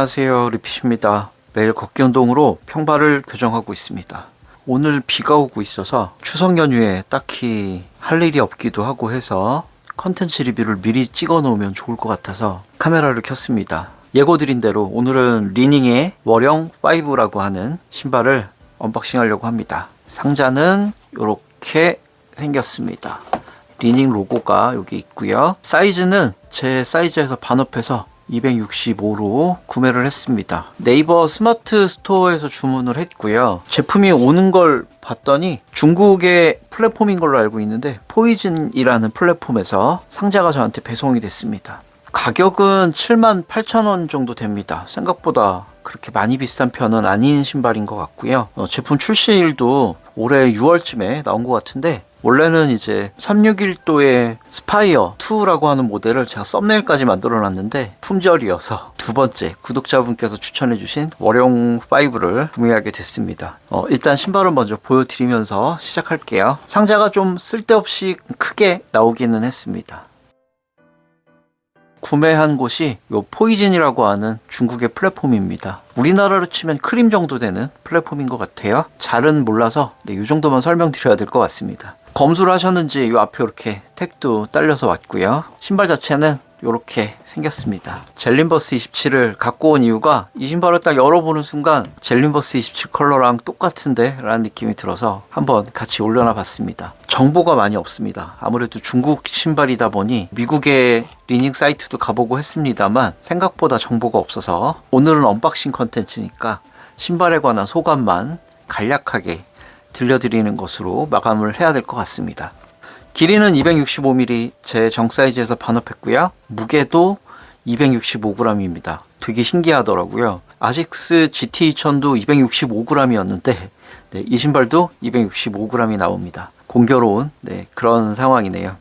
안녕하세요. 리피십니다. 매일 걷기 운동으로 평발을 교정하고 있습니다. 오늘 비가 오고 있어서 추석 연휴에 딱히 할 일이 없기도 하고 해서 컨텐츠 리뷰를 미리 찍어 놓으면 좋을 것 같아서 카메라를 켰습니다. 예고드린 대로 오늘은 리닝의 월영 5라고 하는 신발을 언박싱 하려고 합니다. 상자는 이렇게 생겼습니다. 리닝 로고가 여기 있고요. 사이즈는 제 사이즈에서 반업해서 265로 구매를 했습니다. 네이버 스마트 스토어에서 주문을 했고요. 제품이 오는 걸 봤더니 중국의 플랫폼인 걸로 알고 있는데 포이즌이라는 플랫폼에서 상자가 저한테 배송이 됐습니다. 가격은 7만 8천 원 정도 됩니다. 생각보다 그렇게 많이 비싼 편은 아닌 신발인 것 같고요. 어, 제품 출시일도 올해 6월쯤에 나온 것 같은데 원래는 이제 361도의 스파이어 2라고 하는 모델을 제가 썸네일까지 만들어 놨는데 품절이어서 두 번째 구독자분께서 추천해 주신 월용 5를 구매하게 됐습니다. 어, 일단 신발을 먼저 보여드리면서 시작할게요. 상자가 좀 쓸데없이 크게 나오기는 했습니다. 구매한 곳이 요 포이즌이라고 하는 중국의 플랫폼입니다. 우리나라로 치면 크림 정도 되는 플랫폼인 것 같아요. 잘은 몰라서 네, 이 정도만 설명드려야 될 것 같습니다. 검수를 하셨는지 이 앞에 이렇게 택도 딸려서 왔고요. 신발 자체는 이렇게 생겼습니다. 젤린버스 27을 갖고 온 이유가 이 신발을 딱 열어보는 순간 젤린버스 27 컬러랑 똑같은데 라는 느낌이 들어서 한번 같이 올려놔 봤습니다. 정보가 많이 없습니다. 아무래도 중국 신발이다 보니 미국의 리닝 사이트도 가보고 했습니다만 생각보다 정보가 없어서 오늘은 언박싱 컨텐츠니까 신발에 관한 소감만 간략하게 들려드리는 것으로 마감을 해야 될 것 같습니다. 길이는 265mm 제 정 사이즈에서 반업했고요. 무게도 265g입니다. 되게 신기하더라고요. 아식스 GT2000도 265g이었는데 네, 이 신발도 265g이 나옵니다. 공교로운 네, 그런 상황이네요.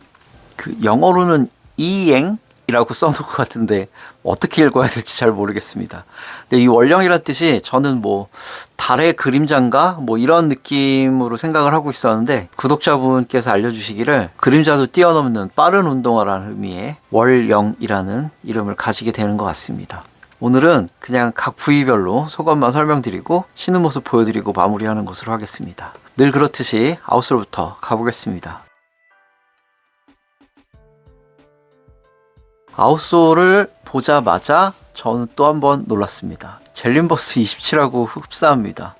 그 영어로는 이행 이라고 써놓은 것 같은데 어떻게 읽어야 될지 잘 모르겠습니다. 근데 이 원령이란 뜻이 저는 뭐 달의 그림자인가 뭐 이런 느낌으로 생각을 하고 있었는데 구독자분께서 알려주시기를 그림자도 뛰어넘는 빠른 운동화라는 의미의 월령이라는 이름을 가지게 되는 것 같습니다. 오늘은 그냥 각 부위별로 소감만 설명드리고 신는 모습 보여드리고 마무리하는 것으로 하겠습니다. 늘 그렇듯이 아웃솔부터 가보겠습니다. 아웃솔을 보자마자 저는 또 한 번 놀랐습니다. 젤린버스 27하고 흡사합니다.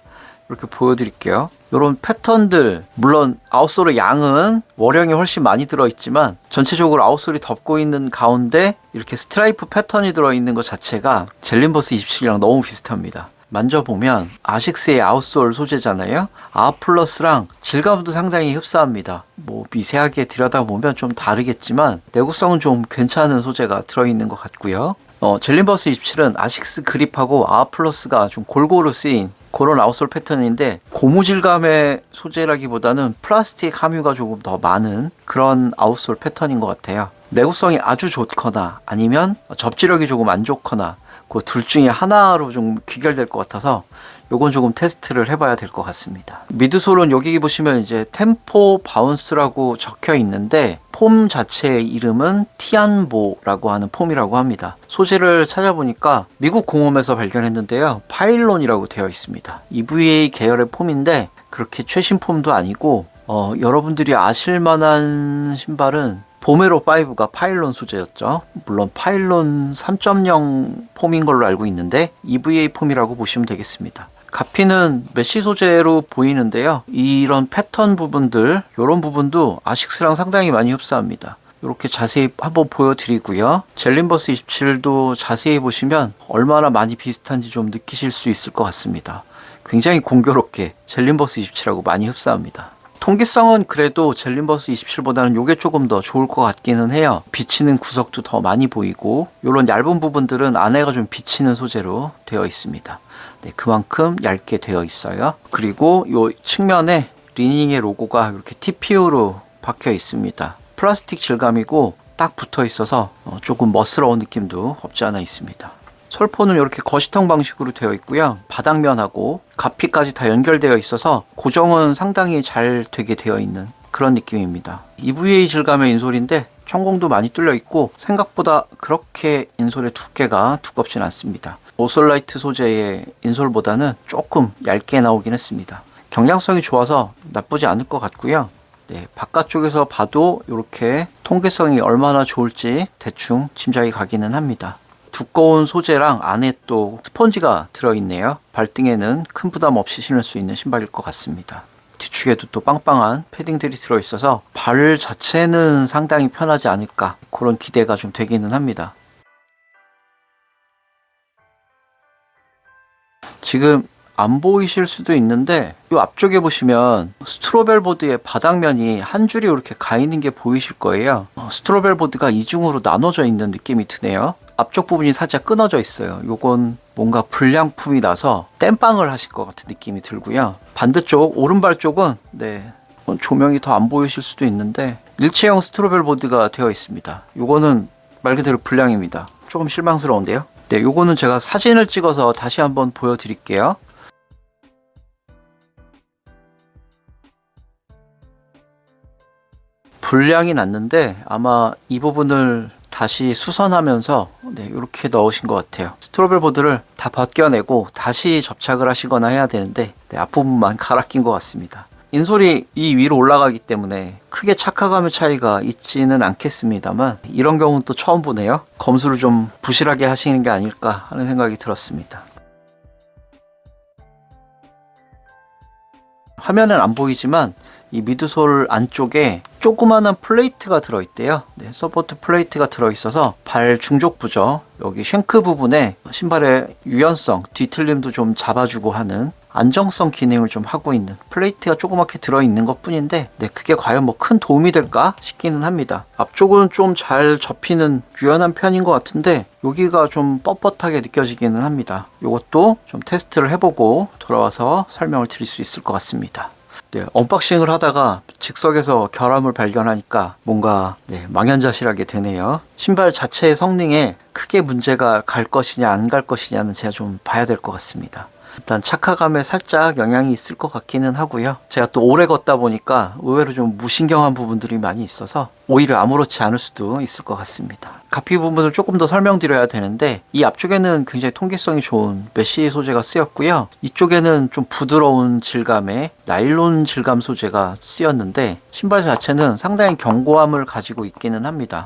이렇게 보여드릴게요. 이런 패턴들, 물론 아웃솔의 양은 월형이 훨씬 많이 들어있지만 전체적으로 아웃솔이 덮고 있는 가운데 이렇게 스트라이프 패턴이 들어있는 것 자체가 젤린버스 27이랑 너무 비슷합니다. 만져보면 아식스의 아웃솔 소재잖아요. 아플러스랑 질감도 상당히 흡사합니다. 뭐 미세하게 들여다보면 좀 다르겠지만 내구성은 좀 괜찮은 소재가 들어있는 것 같고요. 어, 젤린버스 27은 아식스 그립하고 아플러스가 좀 골고루 쓰인 그런 아웃솔 패턴인데 고무 질감의 소재라기보다는 플라스틱 함유가 조금 더 많은 그런 아웃솔 패턴인 것 같아요. 내구성이 아주 좋거나 아니면 접지력이 조금 안 좋거나 그 둘 중에 하나로 좀 귀결될 것 같아서 요건 조금 테스트를 해봐야 될 것 같습니다. 미드솔은 여기 보시면 이제 템포 바운스라고 적혀 있는데 폼 자체의 이름은 티안보라고 하는 폼이라고 합니다. 소재를 찾아보니까 미국 공홈에서 발견했는데요. 파일론이라고 되어 있습니다. EVA 계열의 폼인데 그렇게 최신 폼도 아니고 어, 여러분들이 아실 만한 신발은 보메로 5가 파일론 소재였죠. 물론 파일론 3.0 폼인 걸로 알고 있는데 EVA 폼이라고 보시면 되겠습니다. 가피는 메쉬 소재로 보이는데요. 이런 패턴 부분들, 이런 부분도 아식스랑 상당히 많이 흡사합니다. 이렇게 자세히 한번 보여드리고요. 젤린버스 27도 자세히 보시면 얼마나 많이 비슷한지 좀 느끼실 수 있을 것 같습니다. 굉장히 공교롭게 젤린버스 27하고 많이 흡사합니다. 통기성은 그래도 젤린버스 27보다는 이게 조금 더 좋을 것 같기는 해요. 비치는 구석도 더 많이 보이고 이런 얇은 부분들은 안에가 좀 비치는 소재로 되어 있습니다. 네, 그만큼 얇게 되어 있어요. 그리고 이 측면에 리닝의 로고가 이렇게 TPU로 박혀 있습니다. 플라스틱 질감이고 딱 붙어 있어서 어, 조금 멋스러운 느낌도 없지 않아 있습니다. 솔포는 이렇게 거시통 방식으로 되어 있고요. 바닥면하고 가피까지 다 연결되어 있어서 고정은 상당히 잘 되게 되어 있는 그런 느낌입니다. EVA 질감의 인솔인데 천공도 많이 뚫려 있고 생각보다 그렇게 인솔의 두께가 두껍진 않습니다. 오솔라이트 소재의 인솔보다는 조금 얇게 나오긴 했습니다. 경량성이 좋아서 나쁘지 않을 것 같고요. 네, 바깥쪽에서 봐도 이렇게 통계성이 얼마나 좋을지 대충 짐작이 가기는 합니다. 두꺼운 소재랑 안에 또 스펀지가 들어있네요. 발등에는 큰 부담 없이 신을 수 있는 신발일 것 같습니다. 뒤축에도 또 빵빵한 패딩들이 들어있어서 발 자체는 상당히 편하지 않을까 그런 기대가 좀 되기는 합니다. 지금 안 보이실 수도 있는데 이 앞쪽에 보시면 스트로벨 보드의 바닥면이 한 줄이 이렇게 가 있는 게 보이실 거예요. 어, 스트로벨 보드가 이중으로 나눠져 있는 느낌이 드네요. 앞쪽 부분이 살짝 끊어져 있어요. 요건 뭔가 불량품이 나서 땜빵을 하실 것 같은 느낌이 들고요. 반대쪽 오른발 쪽은 네 조명이 더 안 보이실 수도 있는데 일체형 스트로벨 보드가 되어 있습니다. 요거는 말 그대로 불량입니다. 조금 실망스러운데요. 네, 요거는 제가 사진을 찍어서 다시 한번 보여드릴게요. 불량이 났는데 아마 이 부분을 다시 수선하면서 네, 이렇게 넣으신 것 같아요. 스트로벨 보드를 다 벗겨내고 다시 접착을 하시거나 해야 되는데 네, 앞부분만 갈아 낀 것 같습니다. 인솔이 이 위로 올라가기 때문에 크게 착화감의 차이가 있지는 않겠습니다만 이런 경우는 또 처음 보네요. 검수를 좀 부실하게 하시는 게 아닐까 하는 생각이 들었습니다. 화면은 안 보이지만 이 미드솔 안쪽에 조그마한 플레이트가 들어있대요. 네, 서포트 플레이트가 들어있어서 발 중족 부죠. 여기 쉔크 부분에 신발의 유연성, 뒤틀림도 좀 잡아주고 하는 안정성 기능을 좀 하고 있는 플레이트가 조그맣게 들어있는 것 뿐인데 네, 그게 과연 뭐 큰 도움이 될까 싶기는 합니다. 앞쪽은 좀 잘 접히는 유연한 편인 것 같은데 여기가 좀 뻣뻣하게 느껴지기는 합니다. 이것도 좀 테스트를 해보고 돌아와서 설명을 드릴 수 있을 것 같습니다. 네, 언박싱을 하다가 즉석에서 결함을 발견하니까 뭔가 네, 망연자실하게 되네요. 신발 자체의 성능에 크게 문제가 갈 것이냐 안 갈 것이냐는 제가 좀 봐야 될 것 같습니다. 일단 착화감에 살짝 영향이 있을 것 같기는 하고요. 제가 또 오래 걷다 보니까 의외로 좀 무신경한 부분들이 많이 있어서 오히려 아무렇지 않을 수도 있을 것 같습니다. 가피 부분을 조금 더 설명드려야 되는데 이 앞쪽에는 굉장히 통기성이 좋은 메쉬 소재가 쓰였고요. 이쪽에는 좀 부드러운 질감의 나일론 질감 소재가 쓰였는데 신발 자체는 상당히 견고함을 가지고 있기는 합니다.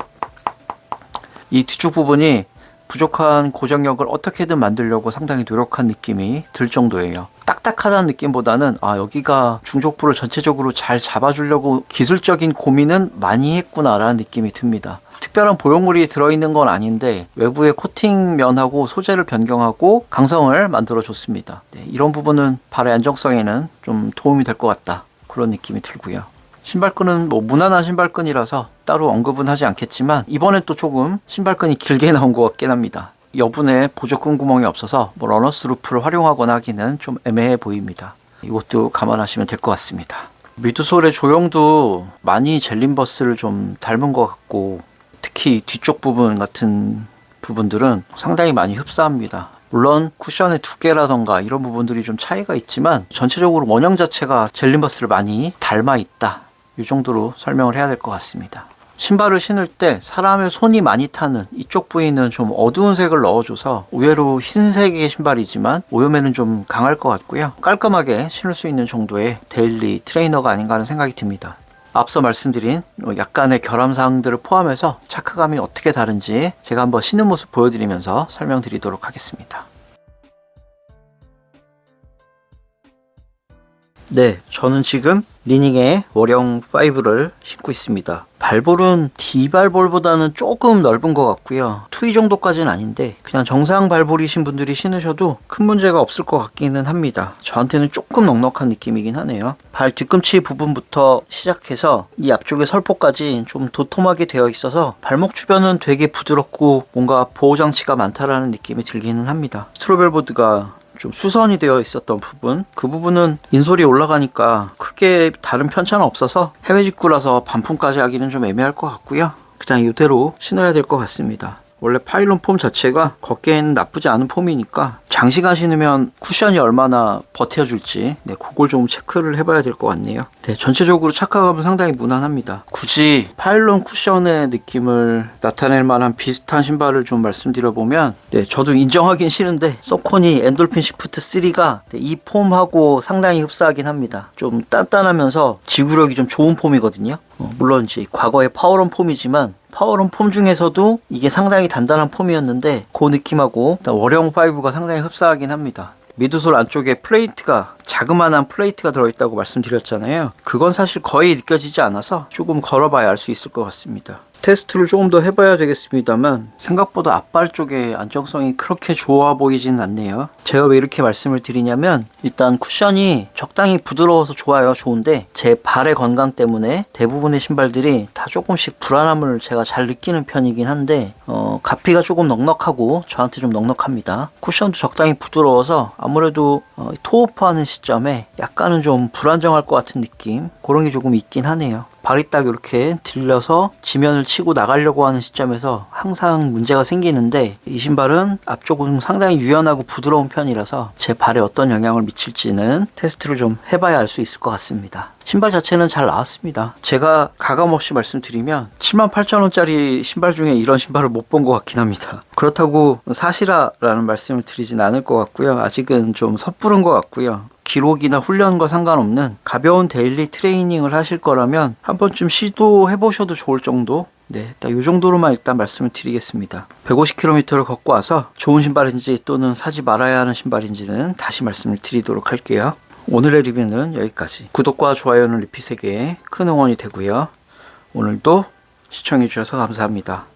이 뒤쪽 부분이 부족한 고정력을 어떻게든 만들려고 상당히 노력한 느낌이 들 정도예요. 딱딱하다는 느낌보다는 아 여기가 중족부를 전체적으로 잘 잡아주려고 기술적인 고민은 많이 했구나라는 느낌이 듭니다. 특별한 보형물이 들어있는 건 아닌데 외부의 코팅면하고 소재를 변경하고 강성을 만들어 줬습니다. 네, 이런 부분은 발의 안정성에는 좀 도움이 될 것 같다 그런 느낌이 들고요. 신발끈은 뭐 무난한 신발끈이라서 따로 언급은 하지 않겠지만 이번엔 또 조금 신발끈이 길게 나온 것 같긴 합니다. 여분에 보조끈 구멍이 없어서 뭐 러너스 루프를 활용하거나 하기는 좀 애매해 보입니다. 이것도 감안하시면 될 것 같습니다. 미드솔의 조형도 많이 젤린버스를 좀 닮은 것 같고 특히 뒤쪽 부분 같은 부분들은 상당히 많이 흡사합니다. 물론 쿠션의 두께라던가 이런 부분들이 좀 차이가 있지만 전체적으로 원형 자체가 젤린버스를 많이 닮아 있다. 이 정도로 설명을 해야 될 것 같습니다. 신발을 신을 때 사람의 손이 많이 타는 이쪽 부위는 좀 어두운 색을 넣어줘서 의외로 흰색의 신발이지만 오염에는 좀 강할 것 같고요. 깔끔하게 신을 수 있는 정도의 데일리 트레이너가 아닌가 하는 생각이 듭니다. 앞서 말씀드린 약간의 결함사항들을 포함해서 착화감이 어떻게 다른지 제가 한번 신는 모습 보여드리면서 설명드리도록 하겠습니다. 네, 저는 지금 리닝의 월영 5를 신고 있습니다. 발볼은 D발볼보다는 조금 넓은 것 같고요. 투이 정도까지는 아닌데 그냥 정상 발볼이신 분들이 신으셔도 큰 문제가 없을 것 같기는 합니다. 저한테는 조금 넉넉한 느낌이긴 하네요. 발 뒤꿈치 부분부터 시작해서 이 앞쪽의 설포까지 좀 도톰하게 되어 있어서 발목 주변은 되게 부드럽고 뭔가 보호 장치가 많다라는 느낌이 들기는 합니다. 스트로벨보드가 좀 수선이 되어 있었던 부분 그 부분은 인솔이 올라가니까 크게 다른 편차는 없어서 해외 직구라서 반품까지 하기는 좀 애매할 것 같고요. 그냥 이대로 신어야 될 것 같습니다. 원래 파일론 폼 자체가 걷기에는 나쁘지 않은 폼이니까 장시간 신으면 쿠션이 얼마나 버텨줄지 네, 그걸 좀 체크를 해봐야 될 것 같네요. 네, 전체적으로 착화감은 상당히 무난합니다. 굳이 파일론 쿠션의 느낌을 나타낼 만한 비슷한 신발을 좀 말씀드려보면 네, 저도 인정하긴 싫은데 서코니 엔돌핀 시프트 3가 이 폼하고 상당히 흡사하긴 합니다. 좀 단단하면서 지구력이 좀 좋은 폼이거든요. 어, 물론 이제 과거의 파워런 폼이지만 파워런 폼 중에서도 이게 상당히 단단한 폼이었는데 그 느낌하고 월형 5가 상당히 흡사하긴 합니다. 미드솔 안쪽에 플레이트가 자그마한 플레이트가 들어있다고 말씀드렸잖아요. 그건 사실 거의 느껴지지 않아서 조금 걸어봐야 알 수 있을 것 같습니다. 테스트를 조금 더 해봐야 되겠습니다만 생각보다 앞발 쪽에 안정성이 그렇게 좋아 보이진 않네요. 제가 왜 이렇게 말씀을 드리냐면 일단 쿠션이 적당히 부드러워서 좋아요. 좋은데 제 발의 건강 때문에 대부분의 신발들이 다 조금씩 불안함을 제가 잘 느끼는 편이긴 한데 어, 가피가 조금 넉넉하고 저한테 좀 넉넉합니다. 쿠션도 적당히 부드러워서 아무래도 어, 토오프하는 시점에 약간은 좀 불안정할 것 같은 느낌 그런 게 조금 있긴 하네요. 발이 딱 이렇게 들려서 지면을 치고 나가려고 하는 시점에서 항상 문제가 생기는데 이 신발은 앞쪽은 상당히 유연하고 부드러운 편이라서 제 발에 어떤 영향을 미칠지는 테스트를 좀 해봐야 알 수 있을 것 같습니다. 신발 자체는 잘 나왔습니다. 제가 가감없이 말씀드리면 78,000원짜리 신발 중에 이런 신발을 못 본 것 같긴 합니다. 그렇다고 사시라라는 말씀을 드리진 않을 것 같고요. 아직은 좀 섣부른 것 같고요. 기록이나 훈련과 상관없는 가벼운 데일리 트레이닝을 하실 거라면 한 번쯤 시도해 보셔도 좋을 정도 네, 딱이 정도로만 일단 말씀을 드리겠습니다. 150km를 걷고 와서 좋은 신발인지 또는 사지 말아야 하는 신발인지는 다시 말씀을 드리도록 할게요. 오늘의 리뷰는 여기까지. 구독과 좋아요는 리피 세계에 큰 응원이 되고요. 오늘도 시청해 주셔서 감사합니다.